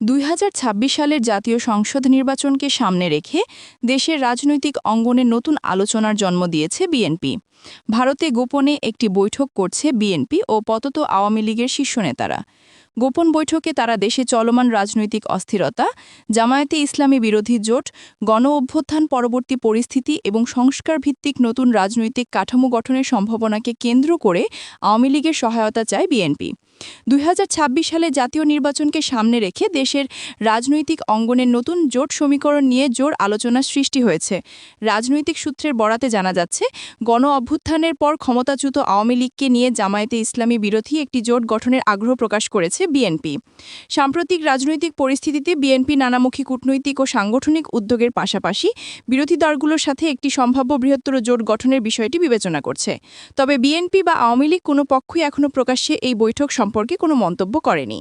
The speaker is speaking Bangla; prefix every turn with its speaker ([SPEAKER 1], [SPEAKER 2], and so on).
[SPEAKER 1] দুই হাজার ছাব্বিশ সালের জাতীয় সংসদ নির্বাচনকে সামনে রেখে দেশের রাজনৈতিক অঙ্গনে নতুন আলোচনার জন্ম দিয়েছে বিএনপি। ভারতে গোপনে একটি বৈঠক করছে বিএনপি ও পতত আওয়ামী লীগের শীর্ষ নেতারা। গোপন বৈঠকে তারা দেশে চলমান রাজনৈতিক অস্থিরতা, জামায়াতে ইসলামী বিরোধী জোট, গণ অভ্যুত্থান পরবর্তী পরিস্থিতি এবং সংস্কার ভিত্তিক নতুন রাজনৈতিক কাঠামো গঠনের সম্ভাবনাকে কেন্দ্র করে আওয়ামী লীগের সহায়তা চায় বিএনপি। দুই হাজার ছাব্বিশ সালে জাতীয় নির্বাচনকে সামনে রেখে দেশের রাজনৈতিক অঙ্গনের নতুন জোট সমীকরণ নিয়ে জোর আলোচনা সৃষ্টি হয়েছে। রাজনৈতিক সূত্রের বরাতে জানা যাচ্ছে, গণ অভ্যুত্থানের পর ক্ষমতাচ্যুত আওয়ামী লীগকে নিয়ে জামায়াতে ইসলামী বিরোধী একটি জোট গঠনের আগ্রহ প্রকাশ করেছে বিএনপি। সাম্প্রতিক রাজনৈতিক পরিস্থিতিতে বিএনপি নানামুখী কূটনৈতিক ও সাংগঠনিক উদ্যোগের পাশাপাশি বিরোধী দলগুলোর সাথে একটি সম্ভাব্য বৃহত্তর জোট গঠনের বিষয়টি বিবেচনা করছে। তবে বিএনপি বা আওয়ামী লীগ কোনো পক্ষই এখনও প্রকাশ্যে এই বৈঠক সম্পর্কে কোনো মন্তব্য করেনি।